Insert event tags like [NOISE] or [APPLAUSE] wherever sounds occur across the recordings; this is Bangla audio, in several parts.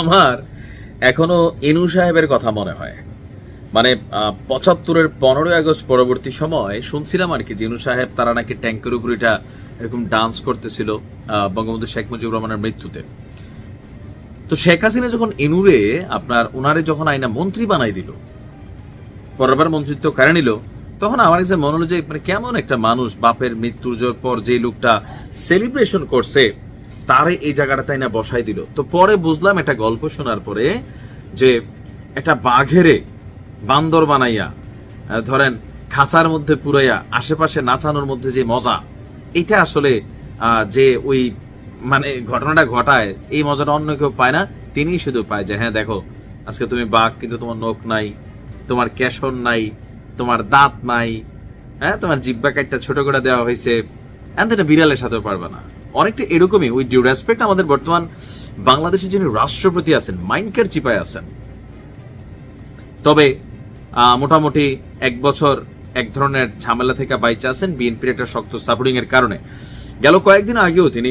আমার এখনও এনু সাহেবের কথা মনে হয়। মানে পঁচাত্তরের পনেরোই আগস্ট পরবর্তী সময় শুনছিলাম আর কি এনু সাহেব তারা নাকি ট্যাঙ্কের উপর এটা এরকম ডান্স করতেছিল বঙ্গবন্ধু শেখ মুজিবুর রহমানের মৃত্যুতে। তো শেখ হাসিনা যখন এনুরে আপনার ওনারে যখন আইনা মন্ত্রী বানাই দিল পরেরবার মন্ত্রিত্ব কেড়ে নিল, তখন আমার কাছে মনে হলো যে মানে কেমন একটা মানুষ, বাপের মৃত্যুর পর যে লোকটা সেলিব্রেশন করছে তারে এই জায়গাটা তাই না বসাই দিল। তো পরে বুঝলাম একটা গল্প শোনার পরে যে একটা বাঘেরে বান্দর বানাইয়া ধরেন খাঁচার মধ্যে পুরাইয়া, আশেপাশে নাচানোর মধ্যে যে মজা, এটা আসলে যে ওই মানে ঘটনাটা ঘটায়, এই মজাটা অন্য কেউ পায় না, তিনিই শুধু পায় যে হ্যাঁ দেখো, আজকে তুমি বাঘ, কিন্তু তোমার নখ নাই, তোমার কেশর নাই, তোমার দাঁত নাই হ্যাঁ তোমার জিব্বা কাটটা ছোট করে দেওয়া হয়েছে এটা বিড়ালের সাথেও পারবে না। অনেকটা এরকমই, উইথ ডিউ রেসপেক্ট আমাদের বর্তমান বাংলাদেশের যিনি রাষ্ট্রপতি আছেন মাইন্ডকের চিপায় আছেন। তবে মোটামুটি এক বছর এক ধরনের ঝামেলা থেকে বাইচে আছেন, বিএনপির একটা শক্ত সাপোর্টিং এর কারণে। গেল কয়েকদিন আগেও তিনি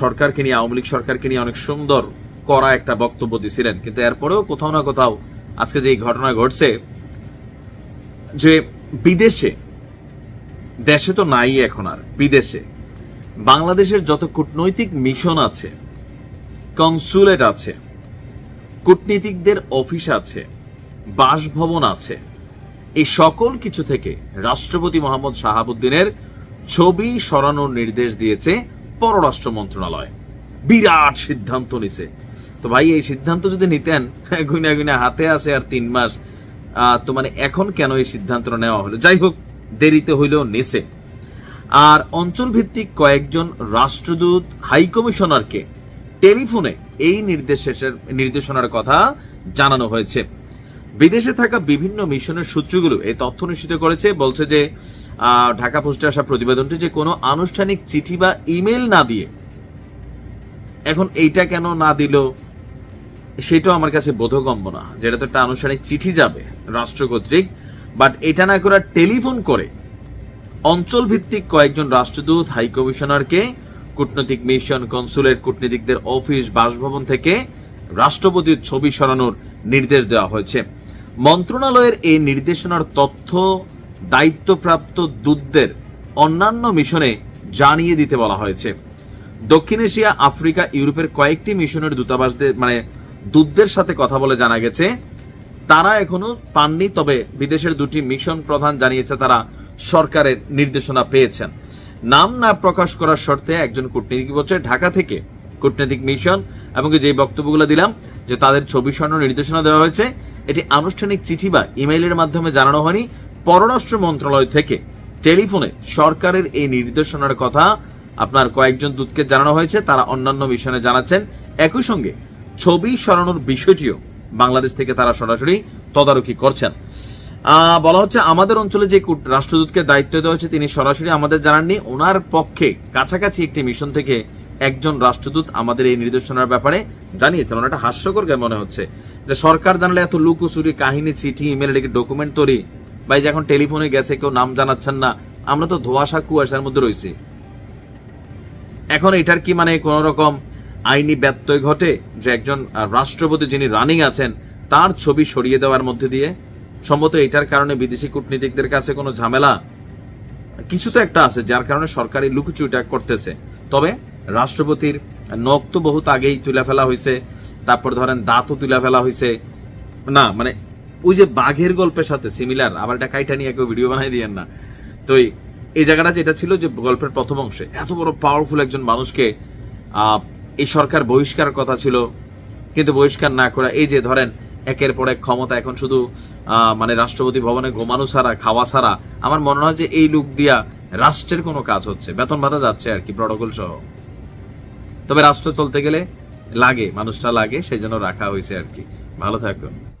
সরকারকে নিয়ে, আওয়ামী লীগ সরকারকে নিয়ে অনেক সুন্দর করা একটা বক্তব্য দিছিলেন। কিন্তু এরপরেও কোথাও না কোথাও আজকে যে ঘটনা ঘটছে, যে বিদেশে, দেশে তো নাই এখন আর, বিদেশে। বাংলাদেশের যত কূটনৈতিক মিশন আছে, কনসুলেট আছে, কূটনীতিকদের অফিস আছে, বাসভবন আছে, এই সকল কিছু থেকে রাষ্ট্রপতি মোহাম্মদ শাহাবুদ্দিনের ছবি সরানোর নির্দেশ দিয়েছে পররাষ্ট্র মন্ত্রণালয়। বিরাট সিদ্ধান্ত নিছে। তো ভাই, এই সিদ্ধান্ত যদি নিতেন, [LAUGHS] গুনা গুনা হাতে আছে আর তিন মাস তো মানে এখন কেন এই সিদ্ধান্ত নেওয়া হলো? যাই হোক, দেরিতে হইলেও নেছে। আর অঞ্চল ভিত্তিক কয়েকজন রাষ্ট্রদূত, হাই কমিশনারকে টেলিফোনে এই নির্দেশের নির্দেশনার কথা জানানো হয়েছে। বিদেশে থাকা বিভিন্ন মিশনের সূত্রগুলো এই তথ্য নিশ্চিত করেছে, বলছে যে ঢাকা পোস্টে আসা প্রতিবেদনটি যে কোনো আনুষ্ঠানিক চিঠি বা ইমেল না দিয়ে এখন এইটা কেন না দিল, সেটাও আমার কাছে বোধগম্য না। যেটা তো একটা আনুষ্ঠানিক চিঠি যাবে রাষ্ট্র কর্তৃক বাট এটা না করে টেলিফোন করে অঞ্চল ভিত্তিক কয়েকজন রাষ্ট্রদূত, হাই কমিশনারকে, কূটনৈতিক মিশন কনসুলেট কূটনীতিকদের অফিস, বাসভবন থেকে রাষ্ট্রপতির ছবি সরানোর নির্দেশ দেওয়া হয়েছে। মন্ত্রণালয়ের এই নির্দেশনার তথ্য দায়িত্বপ্রাপ্ত দূতদের অন্যান্য মিশনে জানিয়ে দিতে বলা হয়েছে। দক্ষিণ এশিয়া, আফ্রিকা, ইউরোপের কয়েকটি মিশনের দূতাবাসদের মানে দূতদের সাথে কথা বলে জানা গেছে, তারা এখনও পাননি, তবে বিদেশের দুটি মিশন প্রধান জানিয়েছে তারা সরকারের নির্দেশনা পেয়েছেন। নাম না প্রকাশ করার শর্তে একজন কূটনীতিক বলছে, ঢাকা থেকে কূটনৈতিক মিশন এবং যে বক্তব্যগুলো দিলাম, যে তাদের ছবি সরানোর নির্দেশনা দেওয়া হয়েছে, এটি আনুষ্ঠানিক চিঠি বা ইমেইলের মাধ্যমে জানানো হয়নি। পররাষ্ট্র মন্ত্রণালয় থেকে টেলিফোনে সরকারের এই নির্দেশনার কথা আপনার কয়েকজন দূতকে জানানো হয়েছে। তারা অন্যান্য মিশনে জানাচ্ছেন, একই সঙ্গে ছবি সরানোর বিষয়টিও বাংলাদেশ থেকে তারা সরাসরি তদারকি করছেন। বলা হচ্ছে আমাদের অঞ্চলে যে রাষ্ট্রদূতকে দায়িত্ব দেওয়া হচ্ছে তিনি সরাসরি আমাদের জানাননি। ওনার পক্ষে কাছাকাছি একটি মিশন থেকে একজন রাষ্ট্রদূত আমাদের এই নির্দেশনার ব্যাপারে জানিয়েছেন। ওনার একটা হাস্যকর মনে হচ্ছে। যে সরকার জানলে এত লুকোচুরি, কাহিনী, চিঠি, ইমেল এটাকে ডকুমেন্ট তৈরি? বা যে এখন টেলিফোনে গেছে, কেউ নাম জানাচ্ছেন না। আমরা তো ধোয়াশা, কুয়াশার মধ্যে রয়েছি। এখন এটার কি মানে কোন রকম আইনি ব্যত্যয় ঘটে যে একজন রাষ্ট্রপতি যিনি রানিং আছেন, তার ছবি সরিয়ে দেওয়ার মধ্যে দিয়ে সম্ভবত এটার কারণে বিদেশি কূটনীতিকদের কাছে কোনো ঝামেলা। কিছু তো একটা আছে, যার কারণে সরকারি লুকুচুরিটা করতেছে। তবে রাষ্ট্রপতির নখ তো বহুত আগেই তুলে ফেলা হয়েছে, তারপর ধরেন দাঁতও তুলে ফেলা হয়েছে। না মানে ওই যে বাঘের গল্পের সাথে সিমিলার আবার এটা কাইটা নিয়ে কেউ ভিডিও বানাই দিয়েন না। তো এই- জায়গাটা যেটা ছিল যে গল্পের প্রথম অংশে, এত বড় পাওয়ারফুল একজন মানুষকে এই সরকার বহিষ্কার কথা ছিল। কিন্তু বহিষ্কার না করা, এই যে ধরেন একের পর এক ক্ষমতা, এখন শুধু মানে রাষ্ট্রপতি ভবনে ঘুমানো ছাড়া, খাওয়া ছাড়া, আমার মনে হয় যে এই লুক দিয়া রাষ্ট্রের কোনো কাজ হচ্ছে। বেতন ভাতা যাচ্ছে আর কি প্রটোকল সহ। তবে রাষ্ট্র চলতে গেলে লাগে, মানুষটা লাগে, সেই জন্য রাখা হয়েছে আর কি। ভালো থাকুন।